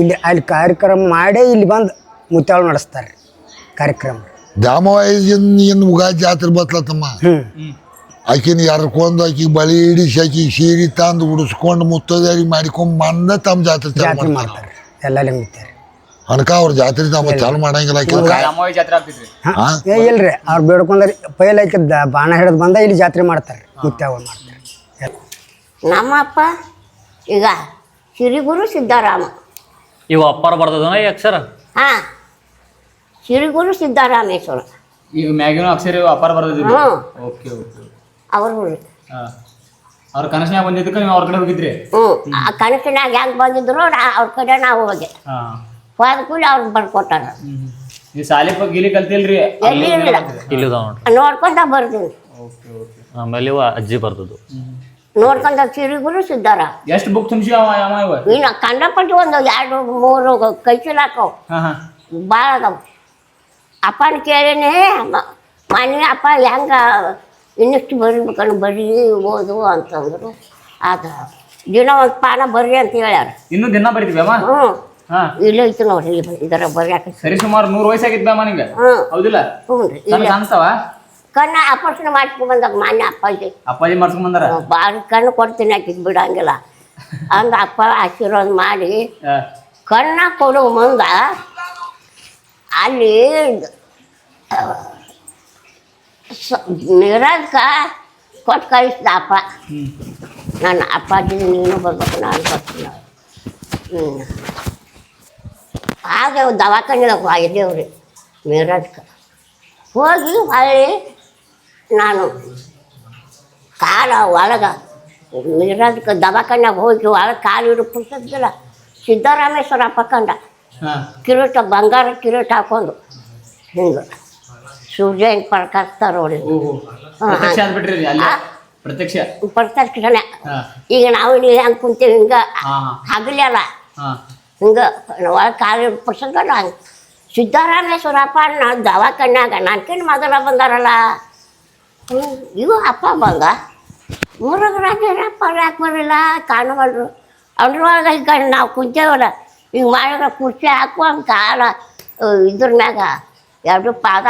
ಇಲ್ಲಿ ಅಲ್ಲಿ ಕಾರ್ಯಕ್ರಮ ಮಾಡೇ ಇಲ್ಲಿ ಬಂದು ಮುತ್ತಾಳು ನಡೆಸ್ತಾರೆ ಕಾರ್ಯಕ್ರಮ. ದ್ಯಾಮವ್ವನ್ ಏನು ಉಗಾದಿ ಜಾತ್ರೆ ಬತ್ಲತ್ತಮ್ಮ ತಮ್ಮ? ಆಕಿನ ಎರ್ಕೊಂಡ್ ಆಕಿಗೆ ಬಳಿ ಹಿಡಿಸಿ ಆಕಿ ಸೀರೆ ತಂದು ಉಡಿಸ್ಕೊಂಡು ಮುತ್ತದಾರಿ ಮಾಡಿಕೊಂಡು ಬಂದ ತಮ್ಮ ಜಾತ್ರೆ ಜಾತ್ರೆ ಮಾಡ್ತಾರೆ. ಎಲ್ಲ ಮುತ್ತಾರೆ ಅನ್ಕ ಅವ್ರ ಜಾತ್ರೆ ತಮ್ಮ ಚಾಲು ಮಾಡಂಗಿಲ್ಲ ಆಕಿ ದ್ಯಾಮವ್ವ ಜಾತ್ರೆ ಆಗ್ತಿದ್ರಿ ಹಾ? ಏ ಇಲ್ರಿ. ಅವ್ರು ಬೇಡ್ಕೊಂಡ್ರಿ. ಪೈಲ್ ಹಾಕಿದ್ದ ಬಾಣ ಹಿಡಿದು ಬಂದ ಇಲ್ಲಿ ಜಾತ್ರೆ ಮಾಡ್ತಾರೆ ಮುತ್ಯಾವ ಮಾಡ್ತಾರೆ ನಮ್ಮಪ್ಪ ಈಗ ಸಿರಿಗುರು ಸಿದ್ಧಾರಾಮ. ಇವ ಅಪ್ಪಾರ ಬರ್ತದನ ಈ ಅಕ್ಷರ? ಹಾಂ ಸಿರಿಗುರು ಸಿದ್ಧಾರಾಮೇಶ್ವರ. ಈಗ ಮ್ಯಾಗಿನ ಅಕ್ಷರ ಅಪಾರ ಬರ್ತದ್ರಿ ಹ್ಞೂ ಓಕೆ ಓಕೆ ಅವರು ಹಾ. ಅವ್ರ ಕನಸಿನಾಗ ಬಂದಿದ್ದಕ್ಕೆ ನೀವು ಅವ್ರ ಕಡೆ ಹೋಗಿದ್ರಿ? ಹ್ಞೂ ಆ ಕನಸಿನಾಗ ಹೆಂಗೆ ಬಂದಿದ್ರು ನಾ ಅವ್ರ ಕಡೆ ನಾವು ಹೋದೆ. ಹಾ. ಹೋದ ಕೂಲಿ ಅವ್ರು ಬರ್ಕೊಟ್ಟಾರ ಈ ಸಾಲಿ ಇಲ್ಲಿ ಗಿಲಿ ಕಲ್ತಿಲ್ರಿ? ಎಲ್ಲಿ ಇಲ್ಲ. ಇಲ್ಲಿದ ನೋಡ್ರಿ. ನೋಡ್ಕೊಂತ ಬರ್ತೀನಿ. Okay okay. ಆಮೇಲೆ ಇವ ಅಜ್ಜಿ ಬರ್ತದು. ನೋಡ್ಕೊಂತ ಸಿರಿಗುರು ಸಿದ್ದಾರ. ಎಷ್ಟು ಬುಕ್ ತುಂಬಿಸಿ ಅವ ಯಾವ ಇವ ಇನ್ನು ಕಂಡಪಟ್ಟು ಒಂದು ಎರಡು ಮೂರು ಕೈ ಚೀಲ ಹಾಕವು ಭಾಳ ಅದಾವ. ಅಪ್ಪನ ಕೇಳೇನೆ ಮನೆ ಅಪ್ಪ ಹೆಂಗ ಇನ್ನಷ್ಟು ಬರಿಬೇಕನ್ನು ಬರೀ ಓದು ಅಂತಂದ್ರು. ಅದ ದಿನ ಒಂದು ಪಾನ ಬರ್ರಿ ಅಂತ ಹೇಳ್ಯಾರ. ಇನ್ನೂ ದಿನ ಬರೀತೀವಿ ಅಮ್ಮ ಹ್ಞೂ ಇಲ್ಲೇ ಐತಿ ನೋಡ್ರಿ ಇದರ ಬರ್ಯಾಕ ಸರಿ ಸುಮಾರು ನೂರು ವಯಸ್ಸಾಗಿದ್ದ ಅಮ್ಮ ನಿಂಗೆ? ಹೌದಿಲ್ಲ? ಹ್ಞೂ ರೀ ಇಲ್ಲ. ಕಾಣಿಸ್ತಾವ ಕಣ್ಣ ಆಪರೇಷನ್ ಮಾಡ್ಕೊಂಡು ಬಂದಾಗ ಮಾನ್ಯ ಅಪ್ಪಾಜಿ. ಅಪ್ಪಾಜಿ ಮಾಡ್ಸ್ಕೊಂಡ್ ಬಂದಾರ? ಕಣ್ಣು ಕೊಡ್ತೀನಿ ಆಕಿಗೆ ಬಿಡಂಗಿಲ್ಲ. ಅಂದ ಅಪ್ಪ ಆಶೀರ್ವಾದ ಮಾಡಿ. ಕಣ್ಣ ಕೊಡೋ ಮುಂದ. ಅಲ್ಲಿ ಮಿರಕ ಕೊಟ್ಟು ಕಳಿಸ್ದ ಅಪ್ಪ. ನನ್ನ ಅಪ್ಪಾಜಿ ನೀನು ಬರ್ಬೇಕು ನಾನು ಬರ್ತೀನಿ. ಹ್ಞೂ ಆಗ ದವಾಖಾನೆಗೆ ಹೋಗಿದ್ದೇವ್ರಿ ಮಿರಜ್ಕ ಹೋಗಿ ಹೊಳ್ಳಿ ನಾನು ಕಾಲ ಒಳಗೆ ಮಿರಜ್ಕ ದವಾಖಾನ್ಯಾಗ ಹೋಗಿ ಒಳಗೆ ಕಾಲು ಹಿಡಿದು ಪುಸ್ತಕದಿಲ್ಲ ಸಿದ್ದರಾಮೇಶ್ವರ ಪಕ್ಕಂಡ ಕಂಡ. ಕಿರೀಟ ಬಂಗಾರ ಕಿರೀಟ ಹಾಕೊಂಡು. ಹಿಂಗೆ. ಸೂರ್ಯ ಹಿಂಗೆ ನೋಡಿ. ಪ್ರತ್ಯಕ್ಷ ಈಗ ನಾವು ನೀವು ಹೆಂಗೆ ಕುಂತೀವಿ ಹಿಂಗೆ? ಹಗಲಲ್ಲ. ಹಿಂಗೆ ಒಳಗೆ ಕಾಲು ಪುಸ್ತಕ ಹಂಗೆ ಸಿದ್ದರಾಮೇಶ್ವರಪ್ಪ ನಾನು ದವಾಖಾನ್ಯಾಗ ನನ್ಕಿನ ಮೊದಲ ಬಂದಾರಲ್ಲ? ಇವು ಅಪ್ಪ ಬಂದ ಮೂರಾಗ ರಾಜರಪ್ಪ ಯಾಕೆ ಬರಲಿಲ್ಲ ಕಾಣವಲ್ರು ಅದ್ರೊಳಗೆ ಈಗ ನಾವು ಕುಂತೇವಲ್ಲ ಹಿಂಗೆ ಮಾಡಿದ್ರೆ ಕುರ್ಚಿ ಹಾಕುವಂಗೆ ಕಾಲ ಇದ್ರ ಮ್ಯಾಗ ಎರಡು ಪಾದ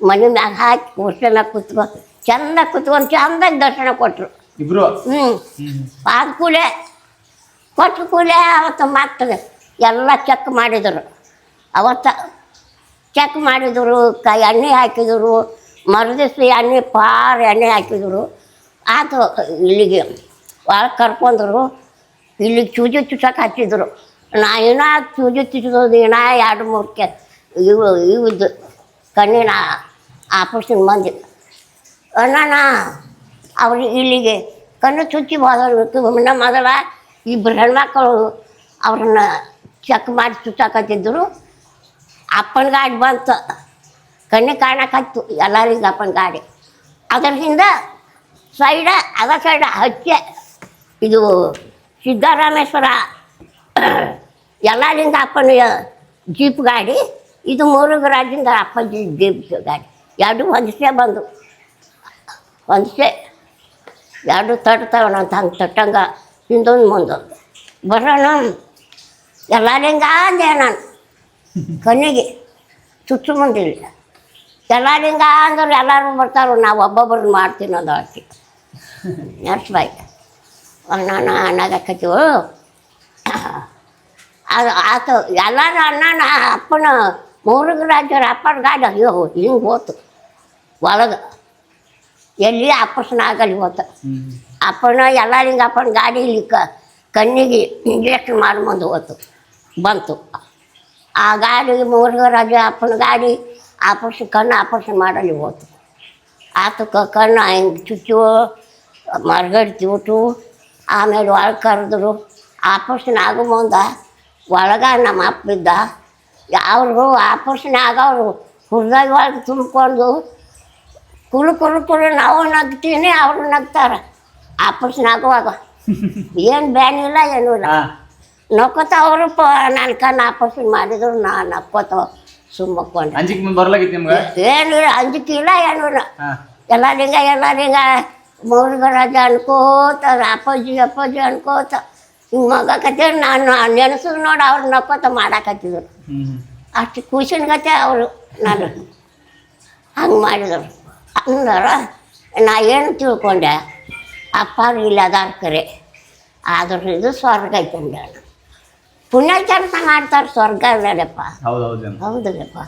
ಮನೆ ಮ್ಯಾಗ ಹಾಕಿ ಕುರ್ಚಿ ಮ್ಯಾಗ ಕುತ್ಕೊ ಚಂದ ಕುತ್ಕೊಂಡು ಚಂದಾಗಿ ದರ್ಶನ ಕೊಟ್ಟರು ಇಬ್ರು? ಹ್ಞೂ ಪಾದ ಕೂಲೆ ಕೊಟ್ಟು ಕೂಲೆ ಅವತ್ತು ಮಾಡ್ತದೆ ಎಲ್ಲ ಚೆಕ್ ಮಾಡಿದರು. ಅವತ್ತು ಚೆಕ್ ಮಾಡಿದರು ಕೈ ಎಣ್ಣೆ ಹಾಕಿದರು ಮರುದಿವ್ಸ ಎಣ್ಣೆ ಪಾರ ಎಣ್ಣೆ ಹಾಕಿದರು. ಆತು ಇಲ್ಲಿಗೆ ಒಳಗೆ ಕರ್ಕೊಂಡ್ರು. ಇಲ್ಲಿಗೆ ಚೂಜಿ ಚುಚ್ಚಕ್ಕೆ ಹಚ್ಚಿದ್ರು. ನಾ ಏನೋ ಚೂಜಿ ಚುಚ್ಚೋದು ಏನೋ ಎರಡು ಮೂರು ಕೆ ಇವು ಇವಿದ್ದು ಕಣ್ಣಿನ ಆಪರೇಷನ್ ಮಂದಿ. ಅಣ್ಣ ಅವ್ರಿಗೆ ಇಲ್ಲಿಗೆ ಕಣ್ಣು ಚುಚ್ಚಿ ಹೋದಬೇಕು ನಮ್ಮ ಮೊದಲ ಇಬ್ಬರು ಹೆಣ್ಮಕ್ಳು ಅವ್ರನ್ನ ಚೆಕ್ ಮಾಡಿ ಚುಚ್ಚಾಕತ್ತಿದ್ರು ಅಪ್ಪನ ಗಾಡಿ ಬಂತು. ಕಣ್ಣಿಗೆ ಕಾಣಕತ್ತು, ಎಲ್ಲರಿಗೂ ಅಪ್ಪನ ಗಾಡಿ. ಅದರಿಂದ ಸೈಡ ಅದ ಸೈಡ ಹಚ್ಚೆ. ಇದು ಸಿದ್ದರಾಮೇಶ್ವರ ಎಲ್ಲರಿಂದ ಅಪ್ಪನ ಜೀಪ್ ಗಾಡಿ, ಇದು ಮೂರು ರಾಜ್ಯದಿಂದ ಅಪ್ಪಾಜಿ ಜೀಪ್ ಗಾಡಿ. ಎರಡು ಹೊಂದಿಸೇ ಬಂದು ಹೊಂದಿಸೆ ಎರಡು ಅಂತ ಹಂಗೆ ತಟ್ಟಂಗೆ, ಹಿಂದೊಂದು ಮುಂದೊಂದು ಬರೋಣ, ಎಲ್ಲರಿಂದ ಅಂದೆ ನಾನು. ಕಣ್ಣಿಗೆ ಚುಚ್ಚು ಮುಂದಿಲ್ಲ ಎಲ್ಲರಿಂಗ ಅಂದ್ರೆ ಎಲ್ಲರೂ ಬರ್ತಾರೋ, ನಾವು ಒಬ್ಬೊಬ್ಬರು ಮಾಡ್ತೀನಿ ಅದು ನೆಕ್ಸ್ಟ್ ಬಾಯ್ ನಾನು ಅನ್ನಾಗತ್ತೀವು ಅದು ಆತು, ಎಲ್ಲರೂ ಅಣ್ಣನ, ಅಪ್ಪನ, ಮೂರ್ಗ ರಾಜ್ಯರ ಅಪ್ಪನ ಗಾಡಿ, ಅಯ್ಯೋ, ಹಿಂಗೆ ಹೋತು. ಒಳಗೆ ಎಲ್ಲಿ ಅಪ್ಪಸನ ಆಗಲಿ ಹೋತ. ಅಪ್ಪನ, ಎಲ್ಲರಿಂಗ ಅಪ್ಪನ ಗಾಡಿ ಇಲ್ಲಿ ಕ, ಕಣ್ಣಿಗೆ ಇಂಜೆಕ್ಷನ್ ಮಾಡಿ ಮುಂದೆ ಹೋತು, ಬಂತು. ಆ ಗಾಡಿ, ಮೂರ್ಗ ರಾಜ ಅಪ್ಪನ ಗಾಡಿ ಆಪರೇಷನ್ ಕಣ್ಣು ಆಪರೇಷನ್ ಮಾಡಲಿ ಹೋತು. ಆತು ಕಣ್ಣು ಹಿಂಗೆ ಚುಚ್ಚು ಮರಗಡಿ ಆಮೇಲೆ ಒಳಗೆ ಕರೆದ್ರು. ಆಪರೇಷನ್ ಆಗೋ ಮುಂದೆ ಒಳಗೆ ನಮ್ಮ ಅಪ್ಪ ಇದ್ದ. ಅವರು ಆಪರೇಷನ್ ಆಗೋರು ಹೃದಯ ಒಳಗೆ ತುಂಬಿಕೊಂಡು ಕುಲು ಕುಲು ಕುಲು ನಾವು ನಗ್ತೀನಿ ಅವರು ನಗ್ತಾರೆ. ಆಪರೇಷನ್ ಆಗುವಾಗ. ಏನು ಬ್ಯಾನ್ ಇಲ್ಲ ಏನೂ ಇಲ್ಲ. ನಕ್ಕೋತ ಅವರು ಪ ನನ್ನ ಕಣ್ಣು ಆಪರೇಷನ್ ಮಾಡಿದ್ರು ನಾ ನಕ್ಕೋತ ಸುಮ್ಮಕ್ಕೊಂಡೆ. ಅಂಜಿಕ್ ಮುಂದೆ ಬರ್ಲಾಗಿತ್ತು ನಿಮ್ಗೆ? ಏನು ಅಂಜಿಕೆ ಇಲ್ಲ ಏನೂ ಇಲ್ಲ ಹಾ. ಎಲ್ಲರಿಂಗ ಎಲ್ಲರಿಂಗ ಮೂರ್ಗ ರಾಜ ಅನ್ಕೋತ ಅಪ್ಪಾಜಿ ಅಪ್ಪಾಜಿ ಅನ್ಕೋತ. ಹಿಂಗೆ ಮಗಕತ್ತೆ ನಾನು ನೆನೆಸಿದ್ರು ನೋಡಿ ಅವ್ರು ನಕ್ಕೋತ ಮಾಡಾಕತ್ತಿದ್ರು. ಅಷ್ಟು ಖುಷಿನ ಕತೆ ಅವರು ನಾನು ಹಂಗೆ ಮಾಡಿದರು. ಅಂದರ ನಾ ಏನು ತಿಳ್ಕೊಂಡೆ? ಅಪ್ಪಾರು ಇಲ್ಲ ಅದಾರ ಕರೆ. ಆದ್ರೆ ಇದು ಸ್ವರ್ಗ ಐತಂದೆ. ನಾನು ಪುಣ್ಯ ಕೆಲಸ ಮಾಡ್ತಾರೆ ಸ್ವರ್ಗ ಅಲ್ಲಪ್ಪ ಹೌದು ಹೌದಲ್ಲಪ್ಪ?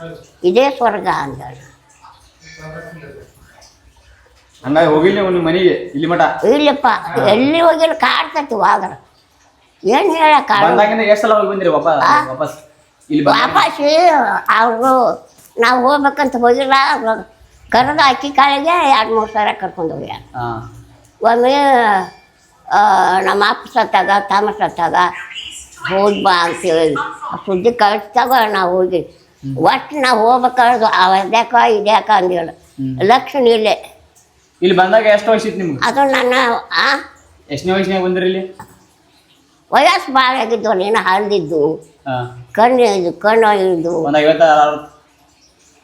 ಇದೇ ಸ್ವರ್ಗ ಅಂದ ಹಂಗಾಗಿ ಹೋಗಿಲ್ಲ ನಿಮ್ಮ ಮನೆಗೆ ಇಲ್ಲಿ ಮಠ? ಇಲ್ಲಪ್ಪ ಎಲ್ಲಿ ಹೋಗಿಲ್ಲ ಕಾಡ್ತೈತಿ ವಾಗರ ಏನು ಹೇಳಕ್ಕ ಬಂದಾಗಿಂದ ಎಷ್ಟು ಸಲ ಹೋಗಿ ಬಂದಿರಿ ವಾಪಸ್? ಇಲ್ಲಿ ಅವರು ನಾವು ಹೋಗ್ಬೇಕಂತ ಹೋಗಿಲ್ಲ ಕರೆದು ಅಕ್ಕಿ ಕಾಳಿಗೆ ಎರಡು ಮೂರು ಸಾವಿರ ಕರ್ಕೊಂಡು ಹೋಗ್ಯ ಒಮ್ಮೆ ನಮ್ಮ ಅಪ್ಪ ಸತ್ತಾಗ ತಮ್ಮ ಸತ್ತಾಗ ಹೋಗಿ ಬಾ ಅಂತೇಳಿ ಸುದ್ದಿ ಕಳಿಸ್ದಾಗ ನಾವು ಹೋಗಿ. ಒಟ್ಟು ನಾವು ಹೋಗ್ಬೇಕಾದ್ರೆ ಅದ್ಯಾಕ ಇದ್ಯಾಕ ಅಂದೇಳು ಲಕ್ಷಣ ಇಲ್ಲೇ. ಇಲ್ಲಿ ಬಂದಾಗ ಎಷ್ಟು ವಯಸ್ಸಿತ್ತು ನಿಮ್ಗೆ? ಅದು ನನ್ನ ಆ? ಎಷ್ಟನೇ ವಯಸ್ಸಿನಾಗ ಬಂದ್ರಿ ಇಲ್ಲಿ? ವಯಸ್ಸು ಭಾಳ ಆಗಿದ್ದು ನೀನು ಹರಿದಿದ್ದು ಕಣ್ಣು ಇದು ಕಣ್ಣು ಇದು ಒಂದು ಐವತ್ತ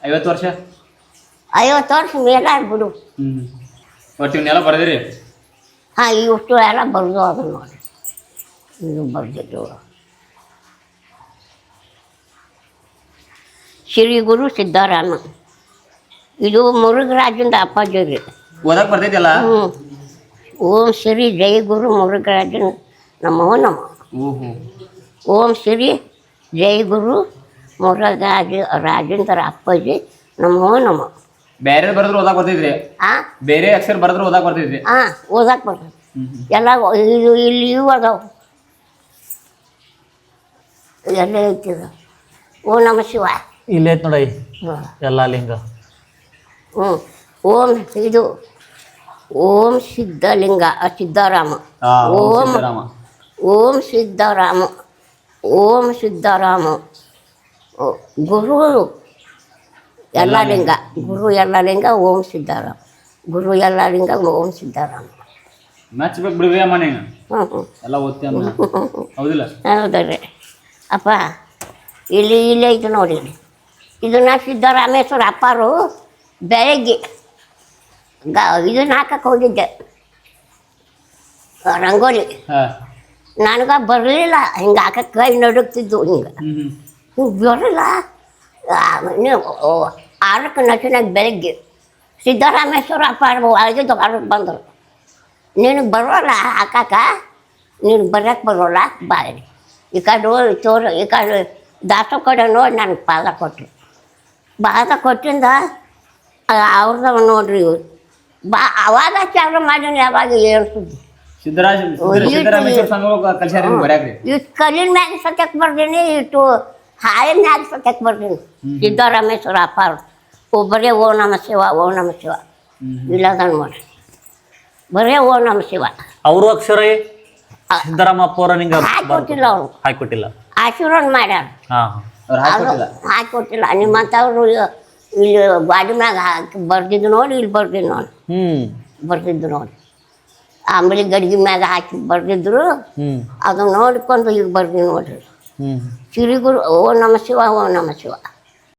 ಐವತ್ತು ವರ್ಷ? ಐವತ್ತು ವರ್ಷ ಮೇಲೆ ಬಿಡು. ಒಟ್ಟು ಇವನ್ನೆಲ್ಲ ಬರ್ದಿರಿ? ಹಾಂ ಇಷ್ಟು ಎಲ್ಲ ಬರ್ದು ಅದು ನೋಡಿ. ಇದು ಬರ್ದಿದ್ದು. ಶ್ರೀ ಗುರು ಸಿದ್ಧಾರಾಮ. ಇದು ಮುರುಘರಾಜಂದ ಅಪ್ಪಾಜಿ ರೀ ಓದಕ್ ಬರ್ತೈತಿಲ್ಲ? ಹ್ಞೂ ಓಂ ಶ್ರೀ ಜಯ ಗುರು ಮುರುಘರಾಜನ್ ನಮೋ ನಮ. ಓಂ ಶ್ರೀ ಜಯ ಗುರು ಮುರುಘರಾಜ ರಾಜೇಂದ್ರ ಅಪ್ಪಾಜಿ ನಮೋ ನಮ. ಬೇರೆ ಬರೆದ್ರು ಓದಕ್ ಬರ್ತಿದ್ರಿ ಆ? ಬೇರೆ ಅಕ್ಷರ ಬರೆದ್ರು ಓದಕ್ ಬರ್ತಿದ್ರಿ ಹಾಂ ಓದಕ್ಕೆ ಬರ್ತ ಎಲ್ಲ ಇದು ಇಲ್ಲಿ ಅದಾವ. ಎಲ್ಲ ಐತಿದು ಓ ನಮ ಶಿವ ಇಲ್ಲೇ ನೋಡಿ. ಎಲ್ಲ ಲಿಂಗ. ಹ್ಞೂ ಓಂ ಇದು ಓಂ ಸಿದ್ಧಲಿಂಗ ಸಿದ್ಧರಾಮ. ಓಂ ಓಂ ಸಿದ್ಧರಾಮ. ಓಂ ಸಿದ್ಧರಾಮ ಓ, ಗುರು ಎಲ್ಲ ಲಿಂಗ ಗುರು ಎಲ್ಲ ಲಿಂಗ ಓಂ ಸಿದ್ಧರಾಮ. ಗುರು ಎಲ್ಲ ಲಿಂಗ ಓಂ ಸಿದ್ಧರಾಮ. ಮೆಚ್ಚಬೇಕು ಬಿಡ್ವಿ ಅಮ್ಮ ನೀನು. ಹ್ಞೂ ಹ್ಞೂ ಎಲ್ಲ ಓದ್ತಿ ಅಮ್ಮ? ಹೌದಿಲ್ಲ? ಹೌದ್ರಿ ಅಪ್ಪ ಇಲ್ಲಿ ಇಲ್ಲಿ ಐತೆ ನೋಡಿ ಇಲ್ಲಿ. ಇದು ನಾ ಸಿದ್ದರಾಮೇಶ್ವರ ಅಪ್ಪಾರು ಬೆಳಗ್ಗೆ ಗ ಇದನ್ನ ಹಾಕಕ್ಕೆ ಹೋಗಿದ್ದೆ. ರಂಗೋಲಿ. ನನಗೆ ಬರಲಿಲ್ಲ ಹಿಂಗೆ ಹಾಕಕ್ಕೆ ಕೈ ನಡುಕ್ತಿದ್ದು ಹಿಂಗೆ. ಹಿಂಗೆ ಬರಲ್ಲ ಆರಕ್ಕೆ ನಚಿನಾಗ ಬೆಳಗ್ಗೆ. ಸಿದ್ದರಾಮೇಶ್ವರ ಅಪ್ಪಾರು ಒಳಗಿದ್ದು ಹೊರಗೆ ಬಂದರು. ನಿನಗೆ ಬರೋಲ್ಲ ಹಾಕಾಕ ನೀನು ಬರೋಕ್ಕೆ ಬರೋಲ್ಲ ಬಾರಿ. ಈ ಕಡೆ ತೋರು ಈ ಕಡೆ ದಾಸೋ ಕಡೆ ನೋಡಿ ನನಗೆ ಪಾದ ಕೊಟ್ಟರು ಪಾದ ಕೊಟ್ಟಿಂದ ಅವ್ರದವ ನೋಡ್ರಿ ಇವ್ರು. ಬಾ ಅವಾಗ ಚಾಲು ಮಾಡೀನಿ ಯಾವಾಗ ಏನು ಸುದ್ದಿ ಇಷ್ಟು ಕಲ್ಲಿನ ಮ್ಯಾಗ ಸತ್ಯಕ್ಕೆ ಬರ್ತೀನಿ ಇಷ್ಟು ಹಾಯಿನ ಮ್ಯಾಗ ಸತ್ಯಕ್ಕೆ ಬರ್ತೀನಿ ಸಿದ್ದರಾಮೇಶ್ವರ ಅಪ್ಪಾರ ಒಬ್ಬರೇ ಓ ನಮ ಶಿವ ಓ ನಮ ಶಿವ. ಇಲ್ಲದ ನೋಡ್ರಿ. ಬರೇ ಓ ನಮ ಶಿವ. ಅವರು ಅಕ್ಷರ ಸಿದ್ದರಾಮಪ್ಪ ಅವರ ನಿಂಗ ಹಾಕೊಟ್ಟಿಲ್ಲ ಅವರು. ಹಾಕೊಟ್ಟಿಲ್ಲ ಆಶೀರ್ವಾದ ಮಾಡ್ಯಾರ. ಹಾ ಅವ್ರು ಹಾಕೊಟ್ಟಿಲ್ಲ ನಿಮ್ಮಂಥವ್ರು ಇಲ್ಲಿ ಗಾಡಿ ಮ್ಯಾಗ ಹಾಕಿ ಬರ್ದಿದ್ದು ನೋಡಿ ಇಲ್ಲಿ ಬರ್ದಿದ್ದು ನೋಡಿ. ಹ್ಮ್. ಬರ್ದಿದ್ದು ನೋಡಿ. ಆಮೇಲೆ ಗಡಿಗೆ ಮ್ಯಾಗ ಹಾಕಿ ಬರ್ದಿದ್ರು ಅದನ್ನ ನೋಡ್ಕೊಂಡು ಈಗ ಬರ್ದಿ ನೋಡ್ರಿ. ಹ್ಮ್. ಶ್ರೀ ಗುರು ಓ ನಮ ಶಿವ ಓ ನಮ ಶಿವ.